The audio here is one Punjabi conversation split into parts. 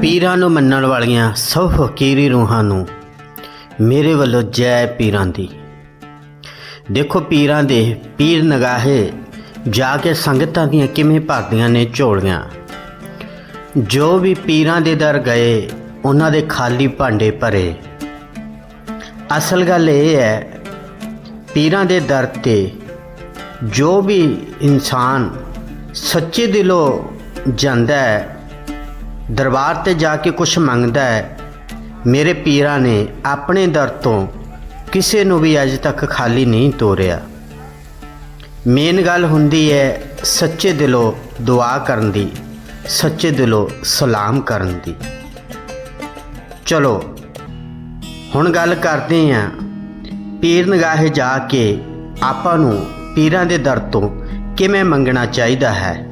ਪੀਰਾਂ ਨੂੰ ਮੰਨਣ ਵਾਲੀਆਂ ਸਭ ਫਕੀਰੀ ਰੂਹਾਂ ਨੂੰ ਮੇਰੇ ਵੱਲੋਂ ਜੈ ਪੀਰਾਂ ਦੀ। ਦੇਖੋ ਪੀਰਾਂ ਦੇ ਪੀਰ ਨਗਾਹੇ ਜਾ ਕੇ ਸੰਗਤਾਂ ਦੀਆਂ ਕਿਵੇਂ ਭਰਦੀਆਂ ਨੇ ਝੋਲੀਆਂ। ਜੋ ਵੀ ਪੀਰਾਂ ਦੇ ਦਰ ਗਏ, ਉਹਨਾਂ ਦੇ ਖਾਲੀ ਭਾਂਡੇ ਭਰੇ। ਅਸਲ ਗੱਲ ਇਹ ਹੈ, ਪੀਰਾਂ ਦੇ ਦਰ ਤੇ ਜੋ ਵੀ ਇਨਸਾਨ ਸੱਚੇ ਦਿਲੋਂ ਜਾਂਦਾ ਹੈ ਦਰਬਾਰ ਤੇ ਜਾ ਕੇ ਕੁਝ ਮੰਗਦਾ ਹੈ। ਮੇਰੇ ਪੀਰਾਂ ਨੇ ਆਪਣੇ ਦਰ ਤੋਂ ਕਿਸੇ ਨੂੰ ਵੀ ਅਜੇ ਤੱਕ ਖਾਲੀ ਨਹੀਂ ਤੋਰਿਆ। ਮੇਨ ਗੱਲ ਹੁੰਦੀ ਹੈ ਸੱਚੇ ਦਿਲੋਂ ਦੁਆ ਕਰਨ ਦੀ, ਸੱਚੇ ਦਿਲੋਂ ਸਲਾਮ ਕਰਨ ਦੀ। ਚਲੋ, ਹੁਣ ਗੱਲ ਕਰਦੇ ਆਂ ਪੀਰ ਨਗਾਹੇ ਜਾ ਕੇ ਆਪਾਂ ਨੂੰ ਪੀਰਾਂ ਦੇ ਦਰ ਤੋਂ ਕਿਵੇਂ ਮੰਗਣਾ ਚਾਹੀਦਾ ਹੈ।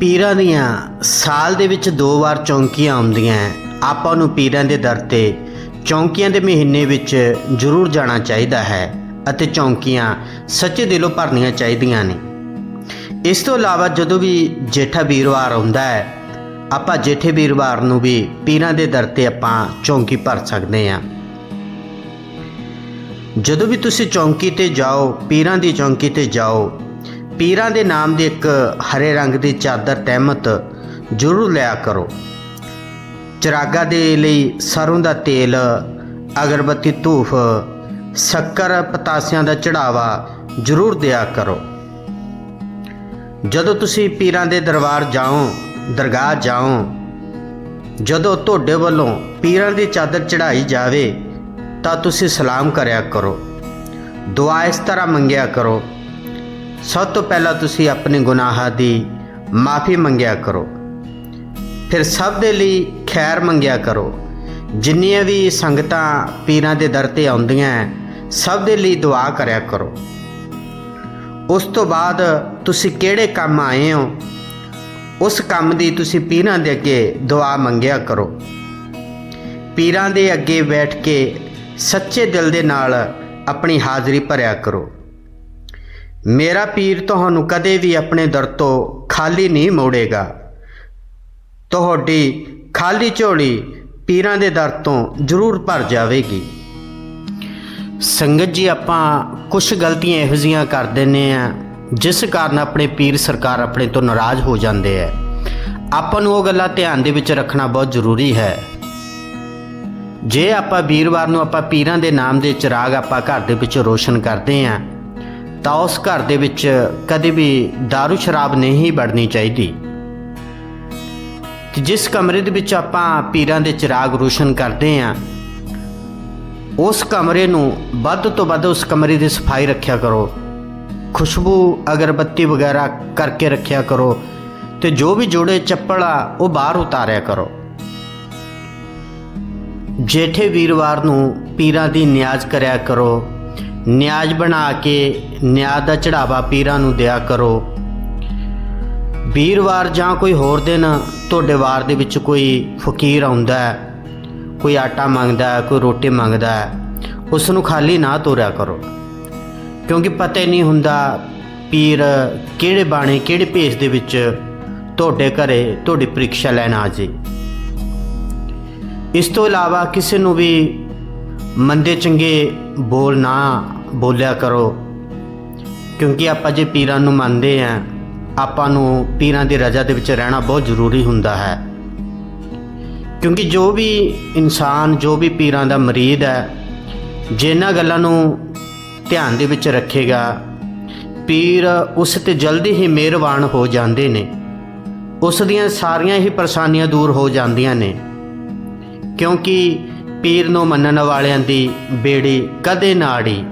ਪੀਰਾਂ ਦੀਆਂ ਸਾਲ ਦੇ ਵਿੱਚ ਦੋ ਵਾਰ ਚੌਂਕੀਆਂ ਆਉਂਦੀਆਂ ਆਪਾਂ ਨੂੰ ਪੀਰਾਂ ਦੇ ਦਰ ਤੇ ਚੌਂਕੀਆਂ ਦੇ ਮਹੀਨੇ ਵਿੱਚ ਜ਼ਰੂਰ ਜਾਣਾ ਚਾਹੀਦਾ ਹੈ ਅਤੇ ਚੌਂਕੀਆਂ ਸੱਚੇ ਦਿਲੋਂ ਭਰਨੀਆਂ ਚਾਹੀਦੀਆਂ ਨੇ। ਇਸ ਤੋਂ ਇਲਾਵਾ ਜਦੋਂ ਵੀ ਜੇਠਾ ਵੀਰਵਾਰ ਆਉਂਦਾ ਹੈ, ਆਪਾਂ ਜੇਠੇ ਵੀਰਵਾਰ ਨੂੰ ਵੀ ਪੀਰਾਂ ਦੇ ਦਰ ਤੇ ਆਪਾਂ ਚੌਂਕੀ ਭਰ ਸਕਦੇ ਹਾਂ। ਜਦੋਂ ਵੀ ਤੁਸੀਂ ਚੌਂਕੀ ਤੇ ਜਾਓ, ਪੀਰਾਂ ਦੀ ਚੌਂਕੀ ਤੇ ਜਾਓ ਪੀਰਾਂ ਦੇ ਨਾਮ ਦੀ ਇੱਕ ਹਰੇ ਰੰਗ ਦੀ ਚਾਦਰ ਤਹਿਮਤ ਜ਼ਰੂਰ ਲਿਆ ਕਰੋ। ਚਰਾਗਾ ਦੇ ਲਈ ਸਰੋਂ ਦਾ ਤੇਲ, ਅਗਰਬੱਤੀ ਧੂਫ, ਸ਼ੱਕਰ ਪਤਾਸਿਆਂ ਦਾ ਚੜਾਵਾ ਜ਼ਰੂਰ ਦਿਆ ਕਰੋ। ਜਦੋਂ ਤੁਸੀਂ ਪੀਰਾਂ ਦੇ ਦਰਬਾਰ ਜਾਓ, ਦਰਗਾਹ ਜਾਓ, ਜਦੋਂ ਤੁਹਾਡੇ ਵੱਲੋਂ ਪੀਰਾਂ ਦੀ ਚਾਦਰ ਚੜਾਈ ਜਾਵੇ, ਤਾਂ ਤੁਸੀਂ ਸਲਾਮ ਕਰਿਆ ਕਰੋ। ਦੁਆ ਇਸ ਤਰ੍ਹਾਂ ਮੰਗਿਆ ਕਰੋ ਸਭ ਤੋਂ ਪਹਿਲਾਂ ਤੁਸੀਂ ਆਪਣੇ ਗੁਨਾਹਾਂ ਦੀ ਮਾਫੀ ਮੰਗਿਆ ਕਰੋ। ਫਿਰ ਸਭ ਦੇ ਲਈ ਖੈਰ ਮੰਗਿਆ ਕਰੋ। ਜਿੰਨੀਆਂ ਵੀ ਸੰਗਤਾਂ ਪੀਰਾਂ ਦੇ ਦਰ ਤੇ ਆਉਂਦੀਆਂ ਹੈ, ਸਭ ਦੇ ਲਈ ਦੁਆ ਕਰਿਆ ਕਰੋ। ਉਸ ਤੋਂ ਬਾਅਦ ਤੁਸੀਂ ਕਿਹੜੇ ਕੰਮ ਆਏ ਹੋ ਉਸ ਕੰਮ ਦੀ ਤੁਸੀਂ ਪੀਰਾਂ ਦੇ ਅੱਗੇ ਦੁਆ ਮੰਗਿਆ ਕਰੋ। ਪੀਰਾਂ ਦੇ ਅੱਗੇ ਬੈਠ ਕੇ ਸੱਚੇ ਦਿਲ ਦੇ ਨਾਲ ਆਪਣੀ ਹਾਜ਼ਰੀ ਭਰਿਆ ਕਰੋ। ਮੇਰਾ ਪੀਰ ਤੁਹਾਨੂੰ ਕਦੇ ਵੀ ਆਪਣੇ ਦਰ ਤੋਂ ਖਾਲੀ ਨਹੀਂ ਮੋੜੇਗਾ। ਤੁਹਾਡੀ ਖਾਲੀ ਝੋਲੀ ਪੀਰਾਂ ਦੇ ਦਰ ਤੋਂ ਜ਼ਰੂਰ ਭਰ ਜਾਵੇਗੀ। ਸੰਗਤ ਜੀ, ਆਪਾਂ ਕੁਝ ਗਲਤੀਆਂ ਇਹੋ ਜਿਹੀਆਂ ਕਰ ਦਿੰਨੇ ਆ, ਜਿਸ ਕਾਰਨ ਆਪਣੇ ਪੀਰ ਸਰਕਾਰ ਆਪਣੇ ਤੋਂ ਨਾਰਾਜ਼ ਹੋ ਜਾਂਦੇ ਆ। ਆਪਾਂ ਨੂੰ ਉਹ ਗੱਲਾਂ ਧਿਆਨ ਦੇ ਵਿੱਚ ਰੱਖਣਾ ਬਹੁਤ ਜ਼ਰੂਰੀ ਹੈ। ਜੇ ਆਪਾਂ ਵੀਰਵਾਰ ਨੂੰ ਆਪਾਂ ਪੀਰਾਂ ਦੇ ਨਾਮ ਦੇ ਚਿਰਾਗ ਆਪਾਂ ਘਰ ਦੇ ਵਿੱਚ ਰੋਸ਼ਨ ਕਰਦੇ ਆਂ ਤਾਂ ਉਸ ਘਰ ਦੇ ਵਿੱਚ ਕਦੇ ਵੀ दारू ਸ਼ਰਾਬ ਨਹੀਂ ਵੜਨੀ ਚਾਹੀਦੀ। ਕਿ ਜਿਸ ਕਮਰੇ ਦੇ ਵਿੱਚ ਆਪਾਂ ਪੀਰਾਂ ਦੇ ਚਿਰਾਗ ਰੋਸ਼ਨ ਕਰਦੇ ਆਂ, ਉਸ ਕਮਰੇ ਨੂੰ ਵੱਧ ਤੋਂ ਵੱਧ ਉਸ ਕਮਰੇ ਦੀ ਸਫ਼ਾਈ ਰੱਖਿਆ ਕਰੋ। ਖੁਸ਼ਬੂ, ਅਗਰਬੱਤੀ ਵਗੈਰਾ ਕਰਕੇ ਰੱਖਿਆ ਕਰੋ ਤੇ ਜੋ ਵੀ ਜੋੜੇ ਚੱਪਲ ਆ, ਉਹ ਬਾਹਰ ਉਤਾਰਿਆ ਕਰੋ। ਜੇਠੇ ਵੀਰਵਾਰ ਨੂੰ ਪੀਰਾਂ ਦੀ ਨਿਆਜ਼ ਕਰਿਆ ਕਰੋ। ਨਿਆਜ਼ ਬਣਾ ਕੇ ਨਿਆਜ਼ ਦਾ ਚੜਾਵਾ ਪੀਰਾਂ ਨੂੰ ਦਿਆ ਕਰੋ। ਵੀਰਵਾਰ ਜਾਂ ਕੋਈ ਹੋਰ ਦਿਨ ਤੁਹਾਡੇ ਵਾਰ ਦੇ ਵਿੱਚ ਕੋਈ ਫਕੀਰ ਆਉਂਦਾ ਹੈ, ਕੋਈ ਆਟਾ ਮੰਗਦਾ ਹੈ, ਕੋਈ ਰੋਟੀ ਮੰਗਦਾ ਹੈ ਉਸ ਨੂੰ ਖਾਲੀ ਨਾ ਤੋਰਿਆ ਕਰੋ। ਕਿਉਂਕਿ ਪਤਾ ਹੀ ਨਹੀਂ ਹੁੰਦਾ ਪੀਰ ਕਿਹੜੇ ਬਾਣੇ, ਕਿਹੜੇ ਭੇਸ ਦੇ ਵਿੱਚ ਤੁਹਾਡੇ ਘਰੇ ਤੁਹਾਡੀ ਪ੍ਰੀਖਿਆ ਲੈਣ ਆ ਜੇ। ਇਸ ਤੋਂ ਇਲਾਵਾ ਕਿਸੇ ਨੂੰ ਵੀ ਮੰਦੇ ਚੰਗੇ ਬੋਲ ਨਾ ਬੋਲਿਆ ਕਰੋ। ਕਿਉਂਕਿ ਆਪਾਂ ਜੇ ਪੀਰਾਂ ਨੂੰ ਮੰਨਦੇ ਆਂ ਆਪਾਂ ਨੂੰ ਪੀਰਾਂ ਦੀ ਰਜ਼ਾ ਦੇ ਵਿੱਚ ਰਹਿਣਾ ਬਹੁਤ ਜ਼ਰੂਰੀ ਹੁੰਦਾ ਹੈ। ਕਿਉਂਕਿ ਜੋ ਵੀ ਇਨਸਾਨ, ਜੋ ਵੀ ਪੀਰਾਂ ਦਾ ਮਰੀਦ ਹੈ ਜਿਨ੍ਹਾਂ ਗੱਲਾਂ ਨੂੰ ਧਿਆਨ ਦੇ ਵਿੱਚ ਰੱਖੇਗਾ, ਪੀਰ ਉਸ ਤੇ ਜਲਦੀ ਹੀ ਮਿਹਰਬਾਨ ਹੋ ਜਾਂਦੇ ਨੇ। ਉਸ ਦੀਆਂ ਸਾਰੀਆਂ ਹੀ ਪਰੇਸ਼ਾਨੀਆਂ ਦੂਰ ਹੋ ਜਾਂਦੀਆਂ ਨੇ। ਕਿਉਂਕਿ ਪੀਰ ਨੂੰ ਮੰਨਣ ਵਾਲਿਆਂ ਦੀ ਬੇੜੀ ਕਦੇ ਨਾ ਅੜੀ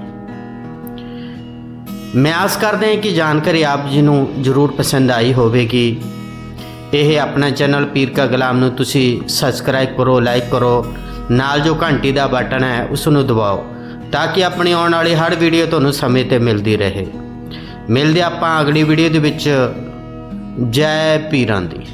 ਮੈਂ ਆਸ ਕਰਦਾ ਹਾਂ ਕਿ ਜਾਣਕਾਰੀ ਆਪ ਜੀ ਨੂੰ ਜ਼ਰੂਰ ਪਸੰਦ ਆਈ ਹੋਵੇਗੀ। ਇਹ ਆਪਣਾ ਚੈਨਲ ਪੀਰ ਕਾ ਗੁਲਾਮ ਨੂੰ ਤੁਸੀਂ ਸਬਸਕ੍ਰਾਈਬ ਕਰੋ ਲਾਈਕ ਕਰੋ, ਨਾਲ ਜੋ ਘੰਟੀ ਦਾ ਬਟਨ ਹੈ, ਉਸ ਨੂੰ ਦਬਾਓ, ਤਾਂ ਕਿ ਆਪਣੀ ਆਉਣ ਵਾਲੀ ਹਰ ਵੀਡੀਓ ਤੁਹਾਨੂੰ ਸਮੇਂ ਤੇ ਮਿਲਦੀ ਰਹੇ। ਮਿਲਦੇ ਆਪਾਂ ਅਗਲੀ ਵੀਡੀਓ ਦੇ ਵਿੱਚ। ਜੈ ਪੀਰਾਂ ਦੀ।